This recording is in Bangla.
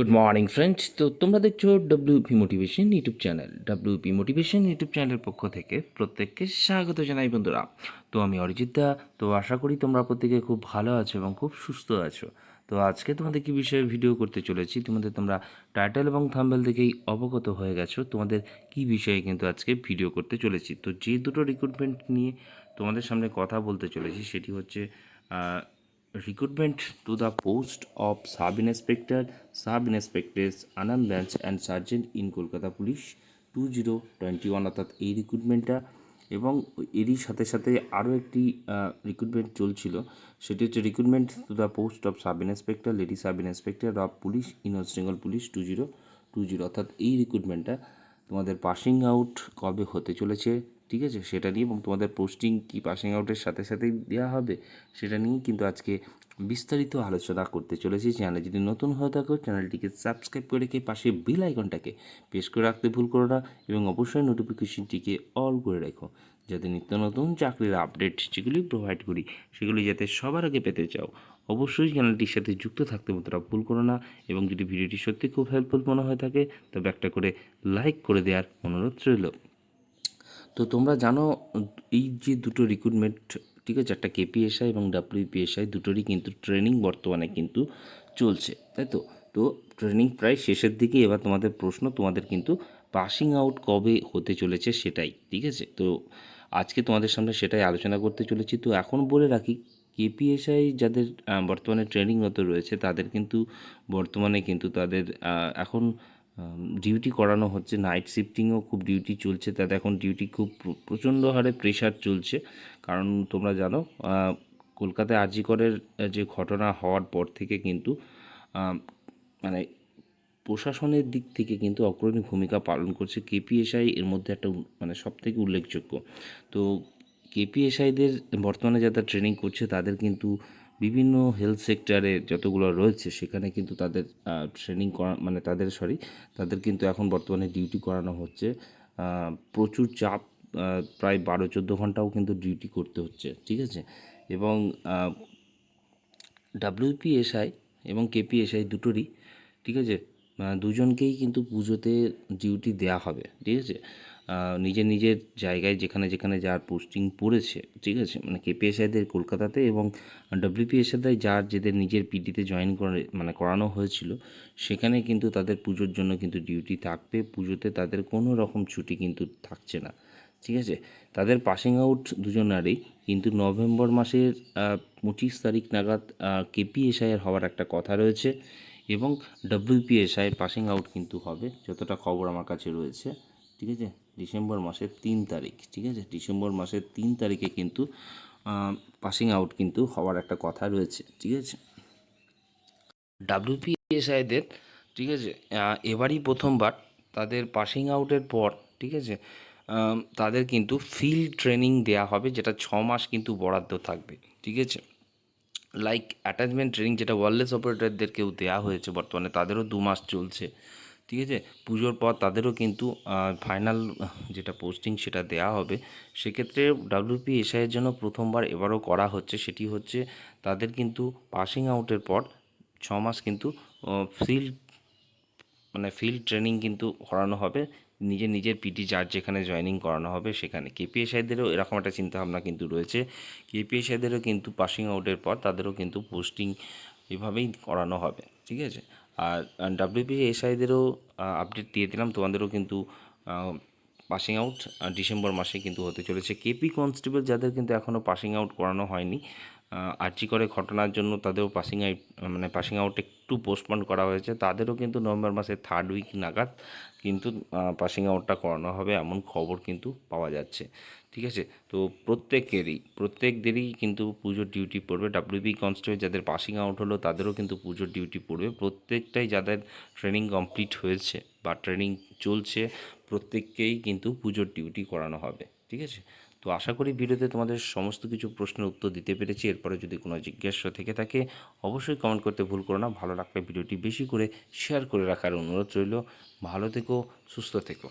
গুড মর্নিং ফ্রেন্ডস তো তোমরা দেখছ WP motivation YouTube channel WP motivation YouTube চ্যানেলের পক্ষ থেকে প্রত্যেককে স্বাগত জানাই, বন্ধুরা। তো আমি অরিজিৎ দা। তো আশা করি তোমরা প্রত্যেকে খুব ভালো আছো এবং খুব সুস্থ আছো। তো আজকে তোমাদের কি বিষয়ে ভিডিও করতে চলেছি, তোমাদের তোমরা টাইটেল এবং থাম্বেল দেখেই অবগত হয়ে গেছো। তোমাদের কি বিষয়ে কিন্তু আজকে ভিডিও করতে চলেছি। তো যে দুটো রিক্রুটমেন্ট নিয়ে তোমাদের সামনে কথা বলতে চলেছি, সেটি হচ্ছে recruitment to the post of sub inspector sub inspectors sergeant in Kolkata police two zero twenty one অর্থাৎ এই রিক্রুটমেন্টটা এবং এরই সাথে সাথে আরও একটি রিক্রুটমেন্ট চলছিল। সেটি হচ্ছে recruitment to the post of sub inspector lady sub inspector of police in West Bengal police two zero two zero অর্থাৎ এই রিক্রুটমেন্টটা তোমাদের পাসিং আউট কবে হতে চলেছে? ঠিক আছে? সেটা নিয়ে এবং তোমাদের পোস্টিং কি পাসিং আউটের সাথে সাথেই দেওয়া হবে, সেটা নিয়েই কিন্তু আজকে বিস্তারিত আলোচনা করতে চলেছি। চ্যানেলে যদি নতুন হয়ে থাকো, চ্যানেলটিকে সাবস্ক্রাইব করে রেখে পাশে বেল আইকনটাকে প্রেস করে রাখতে ভুল করো না এবং অবশ্যই নোটিফিকেশনটিকে অল করে রেখো, যাতে নিত্য নতুন চাকরির আপডেট যেগুলি প্রোভাইড করি, সেগুলি যাতে সবার আগে পেতে চাও। অবশ্যই চ্যানেলটির সাথে যুক্ত থাকতে বন্ধুরা ভুল করো না এবং যদি ভিডিওটি সত্যি খুব হেল্পফুল মনে হয়ে থাকে, তবে একটা করে লাইক করে দেওয়ার অনুরোধ রইল। তো তোমরা জানো, এই যে দুটো রিক্রুটমেন্ট ঠিক আছে? একটা কেপিএসআই এবং ডাব্লিউপিএসআই দুটোরই কিন্তু ট্রেনিং বর্তমানে কিন্তু চলছে, তাই তো? তো ট্রেনিং প্রায় শেষের দিকে এবার তোমাদের প্রশ্ন, তোমাদের কিন্তু পাসিং আউট কবে হতে চলেছে সেটাই, ঠিক আছে? তো আজকে তোমাদের সামনে সেটাই আলোচনা করতে চলেছি। তো এখন বলে রাখি কেপিএসআই যাদের বর্তমানে ট্রেনিংরত রয়েছে, তাদের কিন্তু বর্তমানে কিন্তু তাদের এখন ডিউটি করানো হচ্ছে নাইট শিফটিংও খুব ডিউটি চলছে, তাতে এখন ডিউটি খুব প্রচণ্ড হারে প্রেশার চলছে। কারণ তোমরা জানো কলকাতায় আরজিকরের যে ঘটনা হওয়ার পর থেকে কিন্তু মানে প্রশাসনের দিক থেকে কিন্তু অগ্রণী ভূমিকা পালন করছে কেপিএসআই এর মধ্যে একটা মানে সব থেকে উল্লেখযোগ্য। তো কেপিএসআইদের বর্তমানে যারা ট্রেনিং করছে, তাদের কিন্তু বিভিন্ন হেলথ সেক্টরে যতগুলো রয়েছে, সেখানে কিন্তু তাদের ট্রেনিং করা মানে তাদের সরি তাদের কিন্তু এখন বর্তমানে ডিউটি করানো হচ্ছে। প্রচুর চাপ প্রায় বারো, চোদ্দ ঘন্টাও কিন্তু ডিউটি করতে হচ্ছে, ঠিক আছে? এবং ডাব্লিউপিএসআই এবং কেপিএসআই দুটোরই, ঠিক আছে? দুজনকেই কিন্তু পুজোতে ডিউটি দেওয়া হবে, ঠিক আছে? নিজের নিজের জায়গায় যেখানে যেখানে যার পোস্টিং পড়েছে, ঠিক আছে? মানে কেপিএসআইদের কলকাতাতে এবং ডাব্লিউপিএসআইদের যার যেদের নিজের পিডিতে জয়েন করে মানে করানো হয়েছিল, সেখানে কিন্তু তাদের পুজোর জন্য কিন্তু ডিউটি থাকবে। পুজোতে তাদের কোনো রকম ছুটি কিন্তু থাকছে না, ঠিক আছে? তাদের পাসিং আউট দুজনারই কিন্তু নভেম্বর মাসের পঁচিশ তারিখ নাগাদ কেপিএসআইয়ের হওয়ার একটা কথা রয়েছে। এবং ডব্লিউপিএসআইয়ের পাসিং আউট কিন্তু হবে, যতটা খবর আমার কাছে রয়েছে, ঠিক আছে? ডিসেম্বর মাসের তিন তারিখ, ঠিক আছে? ডিসেম্বর মাসের তিন তারিখে কিন্তু পাসিং আউট কিন্তু হওয়ার একটা কথা রয়েছে, ঠিক আছে? ডাব্লিউপিএসআইদের ঠিক আছে? এবারই প্রথমবার তাদের পাসিং আউটের পর, ঠিক আছে? তাদের কিন্তু ফিল্ড ট্রেনিং দেওয়া হবে, যেটা ছ মাস কিন্তু বরাদ্দ থাকবে, ঠিক আছে? লাইক অ্যাটাচমেন্ট ট্রেনিং যেটা ওয়ারলেস অপারেটরদেরকেও দেওয়া হয়েছে বর্তমানে, তাদেরও দু মাস চলছে। ঠিক আছে? পুজোর পর তাদেরও কিন্তু ফাইনাল যেটা পোস্টিং সেটা দেওয়া হবে। সেক্ষেত্রে ডাব্লিউপি এসআইয়ের জন্য প্রথমবার এবারও করা হচ্ছে। সেটি হচ্ছে তাদের কিন্তু পাসিং আউটের পর ছ মাস কিন্তু ফিল্ড মানে ফিল্ড ট্রেনিং কিন্তু করানো হবে। নিজের নিজের পিটি যার যেখানে জয়নিং করানো হবে সেখানে। কেপিএসআইদেরও এরকম একটা চিন্তাভাবনা কিন্তু রয়েছে। কেপিএসআইদেরও কিন্তু পাসিং আউটের পর তাদেরও কিন্তু পোস্টিং এভাবেই করানো হবে, ঠিক আছে? আর ডাব্লিউপিএসআইদেরও আপডেট দিয়ে দিলাম। তোমাদেরও কিন্তু পাসিং আউট ডিসেম্বর মাসে কিন্তু হতে চলেছে। কেপি কনস্টেবল যাদের কিন্তু এখনও পাসিং আউট করানো হয়নি আর্জি করে ঘটনার জন্য তাদেরও পাসিং আউট মানে পাসিং আউট একটু পোস্টপন্ড করা হয়েছে। তাদেরও কিন্তু নভেম্বর মাসের থার্ড উইক নাগাদ কিন্তু পাসিং আউটটা করানো হবে এমন খবর কিন্তু পাওয়া যাচ্ছে। ঠিক আছে? তো প্রত্যেকেরই, প্রত্যেকদেরই কিন্তু পুজোর ডিউটি পড়বে। ডাব্লিউবি কনস্টেবল যাদের পাসিং আউট হলো তাদেরও কিন্তু পুজোর ডিউটি পড়বে। প্রত্যেকটাই যাদের ট্রেনিং কমপ্লিট হয়েছে বা ট্রেনিং চলছে, প্রত্যেককেই কিন্তু পুজোর ডিউটি করানো হবে, ঠিক আছে? তো আশা করি ভিডিওতে তোমাদের সমস্ত কিছু প্রশ্নের উত্তর দিতে পেরেছি, এরপরে যদি কোনো জিজ্ঞাসা থেকে থাকে, অবশ্যই কমেন্ট করতে ভুল করো না, ভালো লাগলে ভিডিওটি বেশি করে শেয়ার করে রাখার অনুরোধ রইল। ভালো থেকো, সুস্থ থেকো।